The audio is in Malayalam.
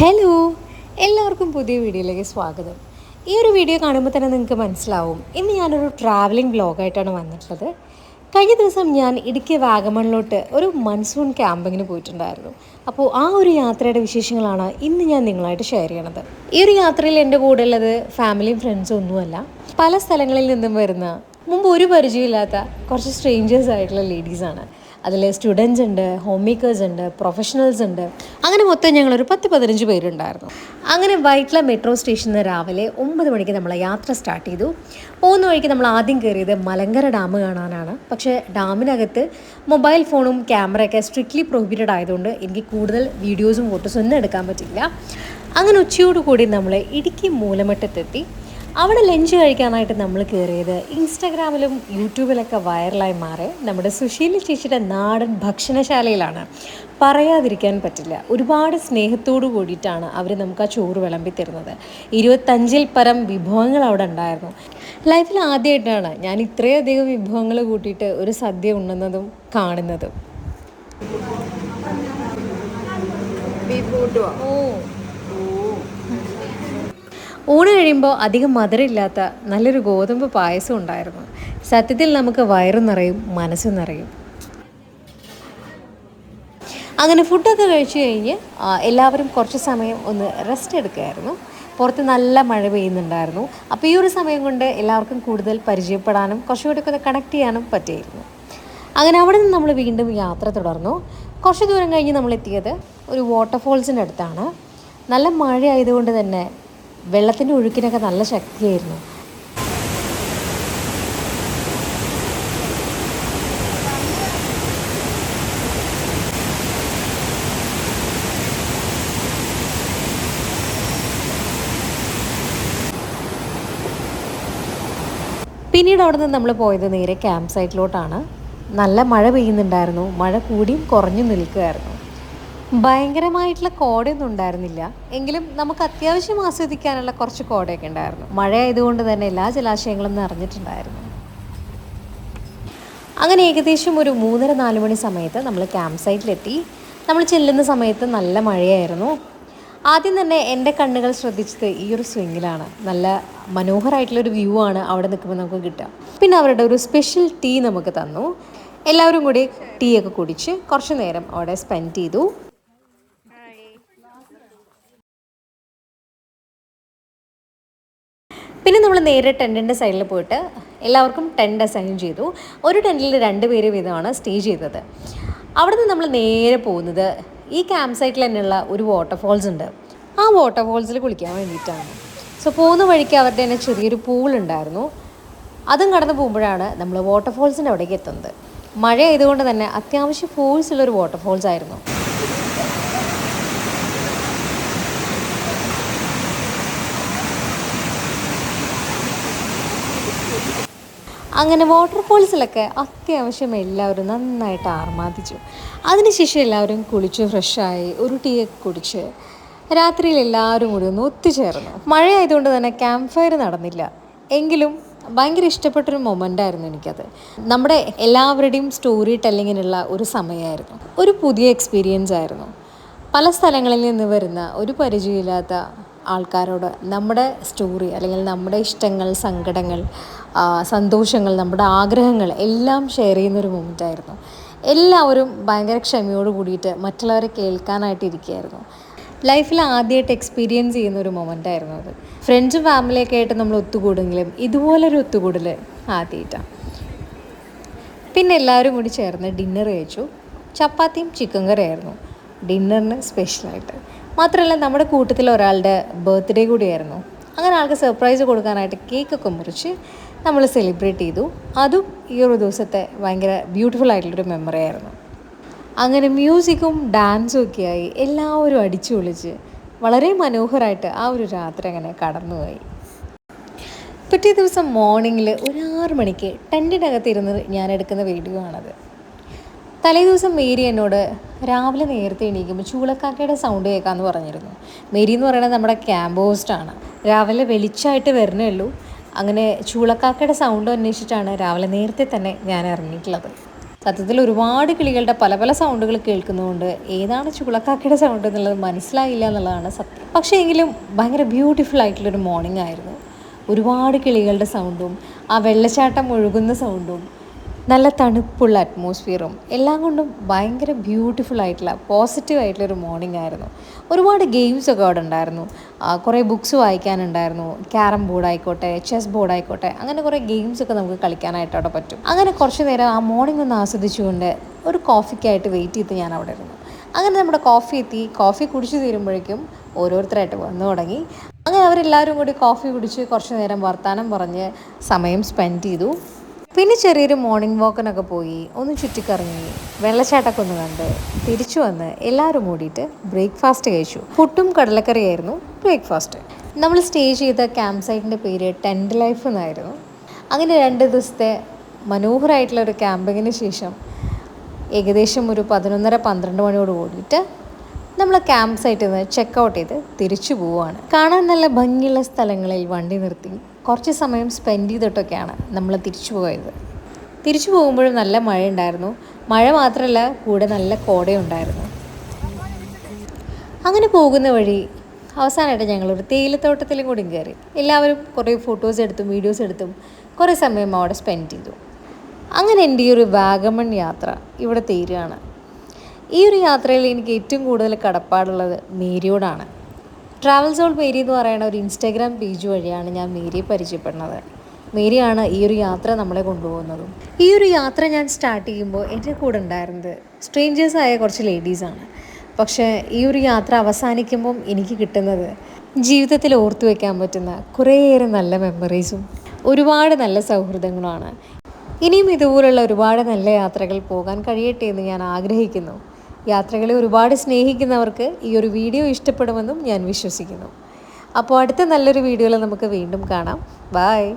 ഹലോ എല്ലാവർക്കും പുതിയ വീഡിയോയിലേക്ക് സ്വാഗതം. ഈ ഒരു വീഡിയോ കാണുമ്പോൾ തന്നെ നിങ്ങൾക്ക് മനസ്സിലാവും. ഇന്ന് ഞാനൊരു ട്രാവലിംഗ് ബ്ലോഗായിട്ടാണ് വന്നിട്ടുള്ളത്. കഴിഞ്ഞ ദിവസം ഞാൻ ഇടുക്കി വാഗമണിലോട്ട് ഒരു മൺസൂൺ ക്യാമ്പിങ്ങിന് പോയിട്ടുണ്ടായിരുന്നു. അപ്പോൾ ആ ഒരു യാത്രയുടെ വിശേഷങ്ങളാണ് ഇന്ന് ഞാൻ നിങ്ങളായിട്ട് ഷെയർ ചെയ്യണത്. ഈ ഒരു യാത്രയിൽ എന്റെ കൂടെ ഉള്ളത് ഫാമിലിയും ഫ്രണ്ട്സും ഒന്നുമല്ല. പല സ്ഥലങ്ങളിൽ നിന്നും വരുന്ന മുമ്പ് ഒരു പരിചയമില്ലാത്ത കുറച്ച് സ്ട്രേഞ്ചേഴ്സ് ആയിട്ടുള്ള ലേഡീസാണ് അതിൽ സ്റ്റുഡൻസ് ഉണ്ട് ഹോം മേക്കേഴ്സ് ഉണ്ട് പ്രൊഫഷണൽസ് ഉണ്ട്. അങ്ങനെ മൊത്തം ഞങ്ങളൊരു പത്ത് പതിനഞ്ച് പേരുണ്ടായിരുന്നു. അങ്ങനെ വൈറ്റ്ല മെട്രോ സ്റ്റേഷനിൽ നിന്ന് രാവിലെ ഒമ്പത് മണിക്ക് നമ്മൾ യാത്ര സ്റ്റാർട്ട് ചെയ്തു. പോകുന്ന വഴിക്ക് നമ്മൾ ആദ്യം കയറിയത് മലങ്കര ഡാം കാണാനാണ്. പക്ഷേ ഡാമിനകത്ത് മൊബൈൽ ഫോണും ക്യാമറയൊക്കെ സ്ട്രിക്ട്ലി പ്രൊഹിബിറ്റഡ് ആയതുകൊണ്ട് എനിക്ക് കൂടുതൽ വീഡിയോസും ഫോട്ടോസും ഒന്നും എടുക്കാൻ പറ്റില്ല അങ്ങനെ ഉച്ചയോടുകൂടി നമ്മൾ ഇടുക്കി മൂലമറ്റത്തെത്തി. അവിടെ ലഞ്ച് കഴിക്കാനായിട്ട് നമ്മൾ കയറിയത് ഇൻസ്റ്റാഗ്രാമിലും യൂട്യൂബിലൊക്കെ വൈറലായി മാറി നമ്മുടെ സുശീല ചേച്ചിയുടെ നാടൻ ഭക്ഷണശാലയിലാണ്. പറയാതിരിക്കാൻ പറ്റില്ല. ഒരുപാട് സ്നേഹത്തോടു കൂടിയിട്ടാണ് അവർ നമുക്ക് ആ ചോറ് വിളമ്പി തരുന്നത്. ഇരുപത്തഞ്ചിൽ പരം വിഭവങ്ങൾ അവിടെ ഉണ്ടായിരുന്നു. ലൈഫിൽ ആദ്യമായിട്ടാണ് ഞാൻ ഇത്രയധികം വിഭവങ്ങൾ കൂട്ടിയിട്ട് ഒരു സദ്യ ഉണ്ണുന്നതും കാണുന്നതും. ഓ. ഊണ് കഴിയുമ്പോൾ അധികം മധുരമില്ലാത്ത നല്ലൊരു ഗോതമ്പ് പായസം ഉണ്ടായിരുന്നു. സത്യത്തിൽ നമുക്ക് വയറും നിറയും മനസ്സും നിറയും. അങ്ങനെ ഫുഡൊക്കെ കഴിച്ചു കഴിഞ്ഞ് എല്ലാവരും കുറച്ച് സമയം ഒന്ന് റെസ്റ്റ് എടുക്കുകയായിരുന്നു. പുറത്ത് നല്ല മഴ പെയ്യുന്നുണ്ടായിരുന്നു. അപ്പോൾ ഈ ഒരു സമയം കൊണ്ട് എല്ലാവർക്കും കൂടുതൽ പരിചയപ്പെടാനും കുറച്ചുകൂടിയൊക്കെ ഒന്ന് കണക്ട് ചെയ്യാനും പറ്റിയിരുന്നു. അങ്ങനെ അവിടെ നിന്ന് നമ്മൾ വീണ്ടും യാത്ര തുടർന്നു. കുറച്ച് ദൂരം കഴിഞ്ഞ് നമ്മൾ എത്തിയത് ഒരു വാട്ടർഫോൾസിന്റെ അടുത്താണ്. നല്ല മഴ ആയതുകൊണ്ട് തന്നെ വെള്ളത്തിന്റെ ഒഴുക്കിനൊക്കെ നല്ല ശക്തിയായിരുന്നു. പിന്നീട് അവിടെ നിന്ന് നമ്മൾ പോയത് നേരെ ക്യാമ്പ് സൈറ്റിലോട്ടാണ്. നല്ല മഴ പെയ്യുന്നുണ്ടായിരുന്നു. മഴ കൂടിയും കുറഞ്ഞു നിൽക്കുകയായിരുന്നു ഭയങ്കരമായിട്ടുള്ള കോടയൊന്നും ഉണ്ടായിരുന്നില്ല. എങ്കിലും നമുക്ക് അത്യാവശ്യം ആസ്വദിക്കാനുള്ള കുറച്ച് കോടയൊക്കെ ഉണ്ടായിരുന്നു. മഴ ആയതുകൊണ്ട് തന്നെ എല്ലാ ജലാശയങ്ങളും നിറഞ്ഞിട്ടുണ്ടായിരുന്നു. അങ്ങനെ ഏകദേശം ഒരു മൂന്നര നാല് മണി സമയത്ത് നമ്മൾ ക്യാമ്പ് സൈറ്റിലെത്തി. നമ്മൾ ചെല്ലുന്ന സമയത്ത് നല്ല മഴയായിരുന്നു. ആദ്യം തന്നെ എന്റെ കണ്ണുകൾ ശ്രദ്ധിച്ചത് ഈ ഒരു സ്വിങ്ങിലാണ്. നല്ല മനോഹരമായിട്ടുള്ളൊരു വ്യൂ ആണ് അവിടെ നിൽക്കുമ്പോൾ നമുക്ക് കിട്ടുക. പിന്നെ അവരുടെ ഒരു സ്പെഷ്യൽ ടീ നമുക്ക് തന്നു. എല്ലാവരും കൂടി ടീ ഒക്കെ കുടിച്ച് കുറച്ച് നേരം അവിടെ സ്പെൻഡ് ചെയ്തു പിന്നെ നമ്മൾ നേരെ ടെന്റിന്റെ സൈഡിൽ പോയിട്ട് എല്ലാവർക്കും ടെന്റ് അസൈൻ ചെയ്തു. ഒരു ടെന്റിൽ രണ്ട് പേര് വീതമാണ് സ്റ്റേ ചെയ്തത്. അവിടുന്ന് നമ്മൾ നേരെ പോകുന്നത് ഈ ക്യാമ്പ് സൈറ്റിൽ തന്നെയുള്ള ഒരു വാട്ടർഫോൾസ് ഉണ്ട്. ആ വാട്ടർഫോൾസിൽ കുളിക്കാൻ വേണ്ടിയിട്ടാണ്. സോ പോകുന്ന വഴിക്ക് അവരുടെ തന്നെ ചെറിയൊരു പൂൾ ഉണ്ടായിരുന്നു. അതും കടന്നു പോകുമ്പോഴാണ് നമ്മൾ വാട്ടർഫോൾസിന്റെ അവിടേക്ക് എത്തുന്നത്. മഴ ആയതുകൊണ്ട് തന്നെ അത്യാവശ്യം ഉള്ളൊരു വാട്ടർഫോൾസ് ആയിരുന്നു. അങ്ങനെ വാട്ടർഫോൾസിലൊക്കെ അത്യാവശ്യം എല്ലാവരും നന്നായിട്ട് ആർമാദിച്ചു. അതിനുശേഷം എല്ലാവരും കുളിച്ച് ഫ്രഷായി ഒരു ടീ ഒക്കെ കുടിച്ച് രാത്രിയിൽ എല്ലാവരും കൂടി ഒന്ന് ഒത്തുചേർന്നു. മഴയായതുകൊണ്ട് തന്നെ ക്യാമ്പ് ഫയർ നടന്നില്ല. എങ്കിലും ഭയങ്കര ഇഷ്ടപ്പെട്ടൊരു മൊമെന്റ് ആയിരുന്നു എനിക്കത്. നമ്മുടെ എല്ലാവരുടെയും സ്റ്റോറി ടെല്ലിങ്ങിനുള്ള ഒരു സമയമായിരുന്നു. ഒരു പുതിയ എക്സ്പീരിയൻസ് ആയിരുന്നു. പല സ്ഥലങ്ങളിൽ നിന്ന് വരുന്ന ഒരു പരിചയമില്ലാത്ത ആൾക്കാരോട് നമ്മുടെ സ്റ്റോറി അല്ലെങ്കിൽ നമ്മുടെ ഇഷ്ടങ്ങൾ സങ്കടങ്ങൾ സന്തോഷങ്ങൾ നമ്മുടെ ആഗ്രഹങ്ങൾ എല്ലാം ഷെയർ ചെയ്യുന്നൊരു മൊമെന്റ് ആയിരുന്നു. എല്ലാവരും ഭയങ്കര ക്ഷമയോട് കൂടിയിട്ട് മറ്റുള്ളവരെ കേൾക്കാനായിട്ട് ഇരിക്കുകയായിരുന്നു. ലൈഫിൽ ആദ്യമായിട്ട് എക്സ്പീരിയൻസ് ചെയ്യുന്ന ഒരു മൊമെന്റ് ആയിരുന്നു അത്. ഫ്രണ്ട്സും ഫാമിലിയൊക്കെ ആയിട്ട് നമ്മൾ ഒത്തുകൂടെങ്കിലും ഇതുപോലൊരു ഒത്തുകൂടൽ ആദ്യമായിട്ടാണ് പിന്നെ എല്ലാവരും കൂടി ചേർന്ന് ഡിന്നർ കഴിച്ചു. ചപ്പാത്തിയും ചിക്കൻ കറിയായിരുന്നു ഡിന്നറിന് സ്പെഷ്യലായിട്ട് മാത്രമല്ല നമ്മുടെ കൂട്ടത്തിൽ ഒരാളുടെ ബർത്ത്ഡേ കൂടിയായിരുന്നു. അങ്ങനെ ആൾക്ക് സർപ്രൈസ് കൊടുക്കാനായിട്ട് കേക്കൊക്കെ മുറിച്ച് നമ്മൾ സെലിബ്രേറ്റ് ചെയ്തു. അതും ഈ ഒരു ദിവസത്തെ ഭയങ്കര ബ്യൂട്ടിഫുൾ ആയിട്ടുള്ളൊരു മെമ്മറി ആയിരുന്നു. അങ്ങനെ മ്യൂസിക്കും ഡാൻസും ഒക്കെ ആയി എല്ലാവരും അടിച്ചു പൊളിച്ച് വളരെ മനോഹരമായിട്ട് ആ ഒരു രാത്രി അങ്ങനെ കടന്നുപോയി. പിറ്റേ ദിവസം മോർണിംഗിൽ ഒരു ആറ് മണിക്ക് ടെന്റിനകത്ത് ഇരുന്ന് ഞാൻ എടുക്കുന്ന വീഡിയോ ആണത്. തലേ ദിവസം മേരി എന്നോട് രാവിലെ നേരത്തെ എണീക്കുമ്പോൾ ചൂളക്കാക്കയുടെ സൗണ്ട് കേൾക്കാമെന്ന് പറഞ്ഞിരുന്നു. മേരി എന്ന് പറയുന്നത് നമ്മുടെ ക്യാമ്പ് ഹോസ്റ്റാണ് രാവിലെ വെളിച്ചമായിട്ട് വരണേ ഉള്ളൂ. അങ്ങനെ ചൂളക്കാക്കയുടെ സൗണ്ട് അന്വേഷിച്ചിട്ടാണ് രാവിലെ നേരത്തെ തന്നെ ഞാൻ ഇറങ്ങിയിട്ടുള്ളത്. സത്യത്തിൽ ഒരുപാട് കിളികളുടെ പല പല സൗണ്ടുകൾ കേൾക്കുന്നതുകൊണ്ട് ഏതാണ് ചുളക്കാക്കയുടെ സൗണ്ട് എന്നുള്ളത് മനസ്സിലായില്ല എന്നുള്ളതാണ് സത്യം. പക്ഷേ എങ്കിലും ഭയങ്കര ബ്യൂട്ടിഫുൾ ആയിട്ടുള്ളൊരു മോർണിംഗ് ആയിരുന്നു. ഒരുപാട് കിളികളുടെ സൗണ്ടും ആ വെള്ളച്ചാട്ടം ഒഴുകുന്ന സൗണ്ടും നല്ല തണുപ്പുള്ള അറ്റ്മോസ്ഫിയറും എല്ലാം കൊണ്ടും ഭയങ്കര ബ്യൂട്ടിഫുൾ ആയിട്ടുള്ള പോസിറ്റീവ് ആയിട്ടുള്ള ഒരു മോർണിംഗ് ആയിരുന്നു. ഒരുപാട് ഗെയിംസ് ഒക്കെ അവിടെ ഉണ്ടായിരുന്നു. കുറേ ബുക്സ് വായിക്കാനുണ്ടായിരുന്നു. ക്യാരം ബോർഡ് ആയിക്കോട്ടെ ചെസ് ബോർഡ് ആയിക്കോട്ടെ അങ്ങനെ കുറേ ഗെയിംസ് ഒക്കെ നമുക്ക് കളിക്കാനായിട്ട് അവിടെ പറ്റും. അങ്ങനെ കുറച്ച് നേരം ആ മോർണിംഗ് ഒന്ന് ആസ്വദിച്ചുകൊണ്ട് ഒരു കോഫിക്കായിട്ട് വെയിറ്റ് ചെയ്ത് ഞാൻ അവിടെ ഇരുന്നു. അങ്ങനെ നമ്മുടെ കോഫി എത്തി. കോഫി കുടിച്ചു തീരുമ്പോഴേക്കും ഓരോരുത്തരായിട്ട് വന്നു തുടങ്ങി. അങ്ങനെ അവരെല്ലാവരും കൂടി കോഫി കുടിച്ച് കുറച്ച് നേരം വർത്തമാനം പറഞ്ഞ് സമയം സ്പെൻഡ് ചെയ്തു. പിന്നെ ചെറിയൊരു മോർണിംഗ് വാക്കിനൊക്കെ പോയി ഒന്ന് ചുറ്റിക്കറങ്ങി വെള്ളച്ചാട്ടമൊക്കെ ഒന്ന് കണ്ട് തിരിച്ചു വന്ന് എല്ലാവരും കൂടിയിട്ട് ബ്രേക്ക്ഫാസ്റ്റ് കഴിച്ചു. പുട്ടും കടലക്കറിയായിരുന്നു ബ്രേക്ക്ഫാസ്റ്റ് നമ്മൾ സ്റ്റേ ചെയ്ത ക്യാമ്പ് സൈറ്റിന്റെ പേര് ടെന്റ് ലൈഫ് എന്നായിരുന്നു. അങ്ങനെ രണ്ട് ദിവസത്തെ മനോഹരമായിട്ടുള്ള ഒരു ക്യാമ്പിങ്ങിന് ശേഷം ഏകദേശം ഒരു പതിനൊന്നര പന്ത്രണ്ട് മണിയോട് കൂടിയിട്ട് നമ്മൾ ക്യാമ്പ് സൈറ്റിൽ നിന്ന് ചെക്ക് ഔട്ട് ചെയ്ത് തിരിച്ചു പോവുകയാണ്. കാണാൻ നല്ല ഭംഗിയുള്ള സ്ഥലങ്ങളിൽ വണ്ടി നിർത്തി. കുറച്ച് സമയം സ്പെൻഡ് ചെയ്തിട്ടൊക്കെയാണ് നമ്മൾ തിരിച്ചു പോയത്. തിരിച്ചു പോകുമ്പോഴും നല്ല മഴ ഉണ്ടായിരുന്നു മഴ മാത്രമല്ല കൂടെ നല്ല കോടയുണ്ടായിരുന്നു. അങ്ങനെ പോകുന്ന വഴി അവസാനമായിട്ട് ഞങ്ങളൊരു തേയിലത്തോട്ടത്തിലും കൂടി കയറി. എല്ലാവരും കുറേ ഫോട്ടോസ് എടുത്തും വീഡിയോസ് എടുത്തും കുറേ സമയം അവിടെ സ്പെൻഡ് ചെയ്തു. അങ്ങനെ എന്റെ ഈ ഒരു വാഗമൺ യാത്ര ഇവിടെ തീരുകയാണ്. ഈ ഒരു യാത്രയിൽ എനിക്ക് ഏറ്റവും കൂടുതൽ കടപ്പാടുള്ളത് മേരിയോടാണ്. ട്രാവൽ സോൾ മേരി എന്ന് പറയുന്ന ഒരു ഇൻസ്റ്റാഗ്രാം പേജ് വഴിയാണ് ഞാൻ മേരിയെ പരിചയപ്പെടുന്നത്. മേരിയാണ് ഈ ഒരു യാത്ര നമ്മളെ കൊണ്ടുപോകുന്നതും. ഈ ഒരു യാത്ര ഞാൻ സ്റ്റാർട്ട് ചെയ്യുമ്പോൾ എന്റെ കൂടെ ഉണ്ടായിരുന്നത് സ്ട്രേഞ്ചേഴ്സായ കുറച്ച് ലേഡീസാണ് പക്ഷേ ഈ ഒരു യാത്ര അവസാനിക്കുമ്പം എനിക്ക് കിട്ടുന്നത് ജീവിതത്തിൽ ഓർത്തു വയ്ക്കാൻ പറ്റുന്ന കുറേയേറെ നല്ല മെമ്മറീസും ഒരുപാട് നല്ല സൗഹൃദങ്ങളുമാണ്. ഇനിയും ഇതുപോലുള്ള ഒരുപാട് നല്ല യാത്രകൾ പോകാൻ കഴിയട്ടെ എന്ന് ഞാൻ ആഗ്രഹിക്കുന്നു. യാത്രകളെ ഒരുപാട് സ്നേഹിക്കുന്നവർക്ക് ഈ ഒരു വീഡിയോ ഇഷ്ടപ്പെടുമെന്നും ഞാൻ വിശ്വസിക്കുന്നു. അപ്പോൾ അടുത്ത നല്ലൊരു വീഡിയോയിൽ നമുക്ക് വീണ്ടും കാണാം. ബായ്